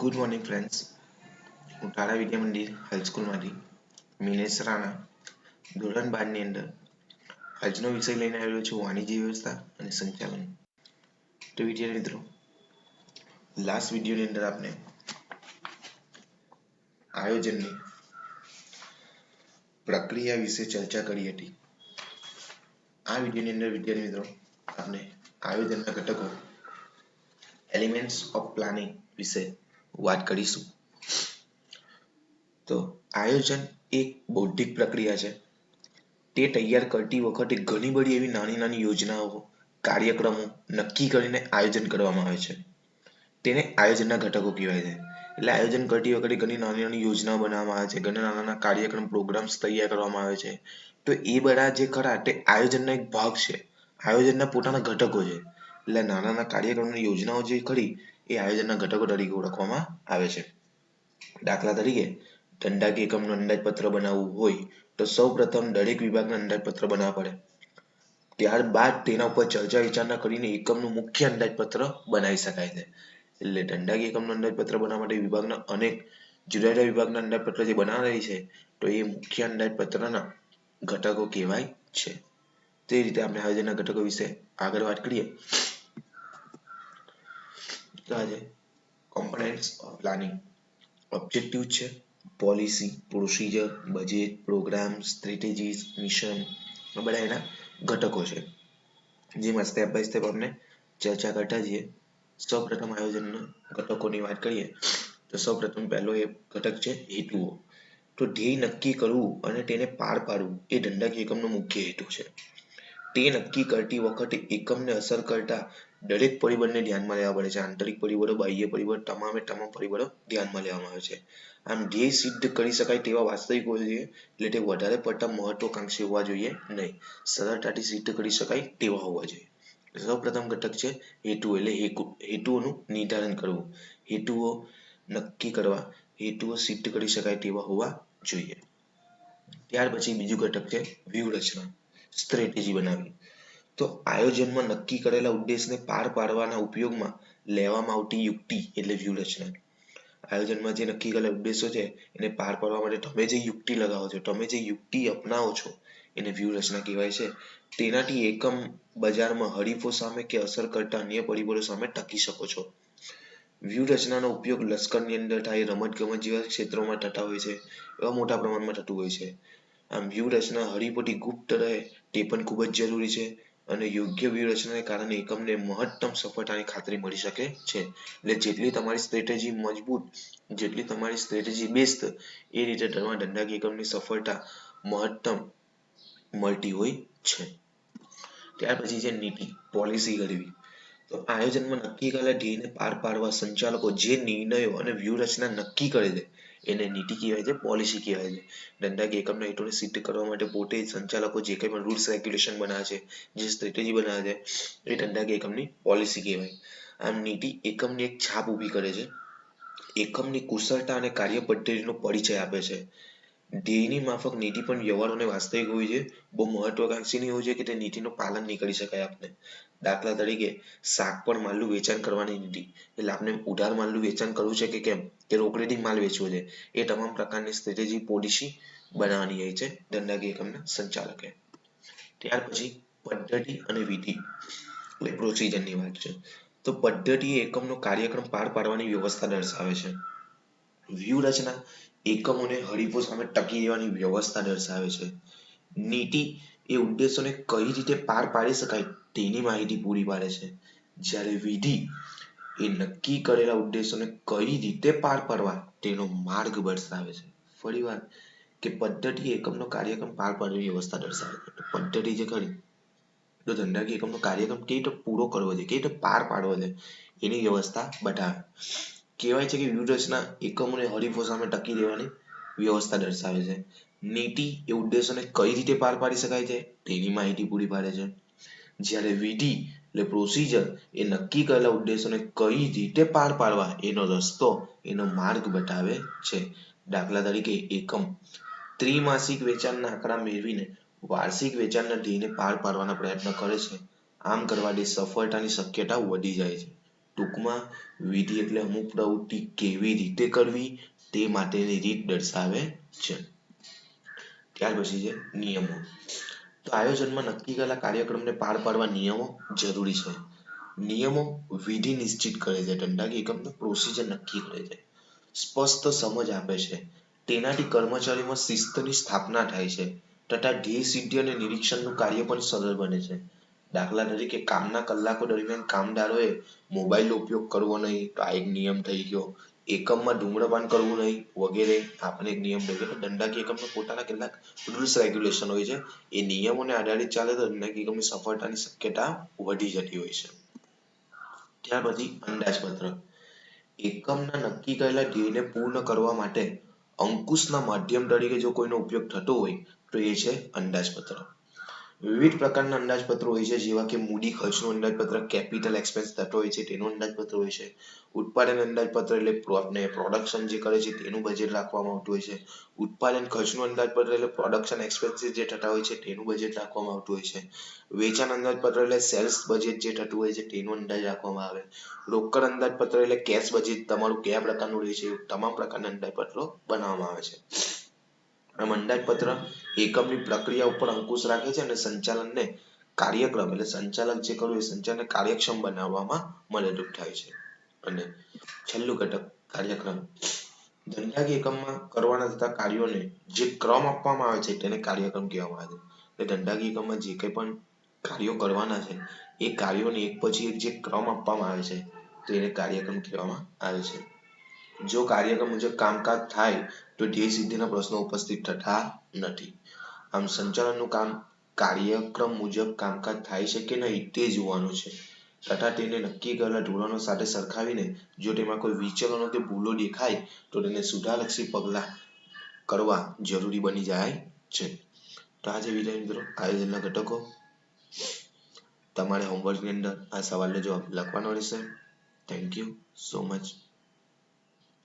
Good morning friends હું તારા વિદ્યા મંદિર હાઈસ્કૂલમાંથી મિનેશ રાણા ધોરણ બારની અંદર આજનો વિષય લઈને આવ્યો છું વાણિજ્ય વ્યવસ્થા અને સંચાલન તો વિદ્યાર્થી મિત્રો લાસ્ટ વિડીયોની અંદર આપણે આયોજનની પ્રક્રિયા વિશે ચર્ચા કરી હતી આ વિડીયોની અંદર વિદ્યાર્થી મિત્રો આપણે આયોજનના ઘટકો એલિમેન્ટ્સ ઓફ પ્લાનિંગ વિશે વાત કરીશું. તો આયોજન એક બૌદ્ધિક પ્રક્રિયા છે. તે તૈયાર કરતી વખતે ઘણી બધી એવી નાની નાની યોજનાઓ, કાર્યક્રમો નક્કી કરીને આયોજન કરવામાં આવે છે. તેને આયોજનના ઘટકો કહેવાય છે. એટલે આયોજન કરતી વખતે ઘણી નાની નાની યોજનાઓ બનાવવામાં આવે છે. ઘણા નાના નાના કાર્યક્રમ પ્રોગ્રામ્સ તૈયાર કરવામાં આવે છે. તો એ બધા જે ખરા તે આયોજનનો એક ભાગ છે. આયોજનના પોતાના ઘટકો છે. એટલે નાના નાના કાર્યક્રમની યોજનાઓ જે ખરી એ આયોજનના ઘટકો તરીકે ઓળખવામાં આવે છે. દાખલા તરીકે ધંધાકીય એકમનું અંદાજપત્ર બનાવવું હોય તો સૌ પ્રથમ દરેક વિભાગના અંદાજપત્ર બનાવવા પડે. ત્યારબાદ તેના ઉપર ચર્ચા વિચારણા કરીને એકમનું મુખ્ય અંદાજપત્ર બનાવી શકાય છે. એટલે ધંધાકીય એકમનું અંદાજપત્ર બનાવવા માટે વિભાગના અનેક જુદા જુદા વિભાગના અંદાજપત્ર જે બનાવેલી છે, તો એ મુખ્ય અંદાજપત્રના ઘટકો કહેવાય છે. તે રીતે આપણે આયોજનના ઘટકો વિશે આગળ વાત કરીએ. તો આજે કોમ્પોનન્ટ્સ ઓફ પ્લાનિંગ ઓબ્જેક્ટિવ છે policy procedure budget program strategies mission બધા એના ઘટકો છે. જેમાં સ્ટેપ બાય સ્ટેપ આપણે ચર્ચા કરતા જઈએ. સૌપ્રથમ આયોજનના ઘટકોની વાત કરીએ, તો સૌપ્રથમ પહેલો એ ઘટક છે હેતુઓ. તો ધ્યેય નક્કી કરવું અને તેને પાર પાડવું એ ધંધાકીય એકમનો મુખ્ય હેતુ છે. તે નક્કી કરતી વખતે એકમને અસર કરતા દરેક પરિબળને ધ્યાનમાં લેવા પડે છે. આંતરિક પરિબળો, બાહ્ય પરિબળ, તમામે તમામ પરિબળો ધ્યાનમાં લેવામાં આવે છે. આમ ધ્યેય સિદ્ધ કરી શકાય તેવા વાસ્તવિક હોવા જોઈએ એટલે તે વધારે પડતા મહત્વકાંક્ષી હોવા જોઈએ નહીં. સરળતાથી સિદ્ધ કરી શકાય તેવા હોવા જોઈએ. સૌ પ્રથમ ઘટક છે હેતુ એટલે હેતુઓનું નિર્ધારણ કરવું. હેતુઓ નક્કી કરવા, હેતુઓ સિદ્ધ કરી શકાય તેવા હોવા જોઈએ. ત્યાર પછી બીજું ઘટક છે વ્યૂહરચના. સ્ટ્રેટેજી બનાવવી. તો આયોજનમાં નક્કી કરેલા ઉદ્દેશને પાર પાડવાના ઉપયોગમાં લેવામાં આવતી યુક્તિ એટલે વ્યૂહરચના. આયોજનમાં જે નક્કી કરેલા ઉદ્દેશો છે, એને પાર પાડવા માટે તમે જે યુક્તિ લગાવો છો, તમે જે યુક્તિ અપનાવો છો, એને વ્યૂહરચના કહેવાય છે. તેનાથી એકમ બજારમાં હરીફો સામે કે અસર કરતા અન્ય પરિબળો સામે ટકી શકો છો. વ્યૂહરચનાનો ઉપયોગ લશ્કરની અંદર થાય રમત ગમત જેવા ક્ષેત્રોમાં થતા હોય છે, એવા મોટા પ્રમાણમાં થતું હોય છે. આમ વ્યૂહરચના હરીફોથી ગુપ્ત રહે તે પણ ખૂબ જ જરૂરી છે. અને યોગ્ય વ્યૂહરચનાને કારણે એકમને મહત્તમ સફળતાની ખાતરી મળી શકે છે. એટલે જેટલી તમારી સ્ટ્રેટેજી મજબૂત, જેટલી તમારી સ્ટ્રેટેજી બેસ્ટ એ રીતે તમારા ધંધાકીય એકમની સફળતા મહત્તમ મળતી હોય છે. ત્યાર પછી છે નીતિ પોલિસી કરવી તો આયોજનમાં નક્કી કરેલા ધ્યેયને પાર પાડવા સંચાલકો જે નિર્ણયો અને વ્યૂહરચના નક્કી કરે છે એને નીતિ કહેવાય છે પોલિસી કહેવાય છે. ધંધાકીય એકમના સિદ્ધ કરવા માટે પોતે સંચાલકો જે કંઈ પણ રૂલ્સ રેગ્યુલેશન બનાવે છે, જે સ્ટ્રેટેજી બનાવે છે, એ ધંધાકીય એકમની પોલિસી કહેવાય. આમ નીતિ એકમની એક છાપ ઊભી કરે છે. એકમની કુશળતા અને કાર્ય પદ્ધતિનો પરિચય આપે છે. ધ્યેયની માફક નીતિ પણ વ્યવહારો અને વાસ્તવિક હોય છે. બહુ મહત્વાકાંક્ષી હોય છે કે તે નીતિનું પાલન નહીં કરી શકાય આપને. દાખલા તરીકે, શાક પર માલનું વેચાણ કરવાની નીતિ. એટલે આપણે ઉધાર માલનું વેચાણ કરવું છે કે કેમ? કે રોકડેથી માલ વેચવો છે. એ તમામ પ્રકારની સ્ટ્રેટેજી પોલિસી બનાવવાની હોય છે. દંડાકીય એકમના સંચાલકે. ત્યાર પછી, પદ્ધતિ અને વિધિ. એટલે પ્રોસિજરની વાત છે. તો પદ્ધતિ એકમનો કાર્યક્રમ પાર પાડવાની વ્યવસ્થા દર્શાવે છે. વ્યૂહરચના એકમોને હરીફો સામે ટકી રહેવાની વ્યવસ્થા દર્શાવે છે. નીતિ એ ઉદ્દેશોને કઈ રીતે પાર પાડી શકાય તેની માહિતી પૂરી પાડે છે. જ્યારે વિધિ એ નક્કી કરેલા ઉદ્દેશોને કઈ રીતે પાર પાડવા તેનો માર્ગ દર્શાવે છે. ફરીવાર કે પદ્ધતિ એકમનો કાર્યક્રમ પાર પાડવાની વ્યવસ્થા દર્શાવે છે. પદ્ધતિ જે ખરી? તો ધંધાકીય એકમનો કાર્યક્રમ કેવી રીતે પૂરો કરવો છે કેવી રીતે પાર પાડવો છે એની વ્યવસ્થા બતાવે. કહેવાય છે કે વ્યૂહરચના એકમોને હરીફો સામે ટકી રહેવાની વ્યવસ્થા દર્શાવે છે. નીતિ એ ઉદ્દેશોને કઈ રીતે પાર પાડી શકાય છે? તેની માહિતી પૂરી પાડે છે. જ્યારે વિધિ એટલે પ્રોસિજર એ નક્કી કરેલા ઉદ્દેશોને કઈ રીતે પાર પાડવા એનો રસ્તો, એનો માર્ગ બતાવે છે. દાખલા તરીકે એકમ. ત્રિમાસિક વેચાણના આંકડા મેળવીને વાર્ષિક વેચાણના ધ્યેયને પાર પાડવાના પ્રયત્ન કરે છે. આમ કરવાથી સફળતાની શક્યતા વધી જાય છે. ટૂંકમાં વિધિ એટલે અમુક પ્રવૃત્તિ કેવી રીતે કરવી તે માટેની રીત દર્શાવે છે. ત્યાર પછી છે નિયમો. તો આયોજનમાં નક્કી કરેલા કાર્યક્રમને પાર પાડવા નિયમો જરૂરી છે. નિયમો વિધિ નિશ્ચિત કરે છે દંડાકી એકમનું પ્રોસિજર નક્કી કરે છે. સ્પષ્ટ સમજ આપે છે. તેનાથી કર્મચારીમાં શિસ્તની સ્થાપના થાય છે તથા ધ્યેય સિદ્ધિ અને નિરીક્ષણનું કાર્ય પણ સરળ બને છે. દાખલા તરીકે કામના કલાકો દરમિયાન કામદારોએ મોબાઈલનો ઉપયોગ કરવો નહીં, તો આ એક નિયમ થઈ ગયો. એકમમાં ધૂમ્રપાન કરવું નહીં, વગેરે. આપણે એક નિયમ થઈ ગયો દંડાકીય એકમના પોતાના કેટલાક રૂલ્સ રેગ્યુલેશન હોય છે. એ નિયમોને આધારિત ચાલે તો દંડાકીય એકમની સફળતાની શક્યતા વધી જતી હોય છે. ત્યાર પછી અંદાજપત્ર. એકમના નક્કી કરેલા ધ્યેયને પૂર્ણ કરવા માટે અંકુશના માધ્યમ તરીકે જો કોઈનો ઉપયોગ થતો હોય, તો એ છે અંદાજપત્ર. વિવિધ પ્રકારના અંદાજપત્રો હોય છે, જેવા કે મૂડી ખર્ચનું અંદાજપત્ર કેપિટલ એક્સપેન્સ થતો હોય છે, તેનું અંદાજપત્ર હોય છે. ઉત્પાદન અંદાજપત્ર એટલે આપણે પ્રોડક્શન જે કરે છે, તેનું બજેટ રાખવામાં આવતું હોય છે. ઉત્પાદન ખર્ચનું અંદાજપત્ર એટલે પ્રોડક્શન એક્સપેન્સીસ જે થતા હોય છે, તેનું બજેટ રાખવામાં આવતું હોય છે. વેચાણ અંદાજપત્ર એટલે સેલ્સ બજેટ જે થતું હોય છે, તેનો અંદાજ રાખવામાં આવે. રોકડ અંદાજપત્ર એટલે કેશ બજેટ તમારું કયા પ્રકારનું રહે છે તમામ પ્રકારના અંદાજપત્રો બનાવવામાં આવે છે. આમ એકમની પ્રક્રિયા ઉપર અંકુશ રાખે છે અને સંચાલનને કાર્યક્રમ એટલે સંચાલક જે કરવું એ સંચાલનને કાર્યક્ષમ બનાવવામાં મદદરૂપ થાય છે. અને છેલ્લું ઘટક કાર્યક્રમ. ધંધાકીય એકમમાં કરવાના થતા કાર્યોને જે ક્રમ આપવામાં આવે છે તેને કાર્યક્રમ કહેવામાં આવે છે. એટલે ધંધાકીય એકમમાં જે કંઈ પણ કાર્યો કરવાના છે, એ કાર્યોને એક પછી એક જે ક્રમ આપવામાં આવે છે તેને કાર્યક્રમ કહેવામાં આવે છે. જો કાર્યક્રમ મુજબ કામકાજ થાય, તો ધ્યેય સિદ્ધિના પ્રશ્નો ઉપસ્થિત થતા નથી. આમ સંચાલનનું કામ કાર્યક્રમ મુજબ કામકાજ થાય છે કે નહીં તે જોવાનું છે. તથા તેને નક્કી કરેલા ધોરણો સાથે સરખાવીને જો તેમાં કોઈ વિચલનો કે ભૂલો દેખાય, તો તેને સુધારલક્ષી પગલાં કરવા જરૂરી બની જાય છે. તો આજે વિદ્યાર્થી મિત્રો, આયોજનના ઘટકો. તમારે હોમવર્કની અંદર આ સવાલનો જવાબ લખવાનો રહેશે. Thank you so much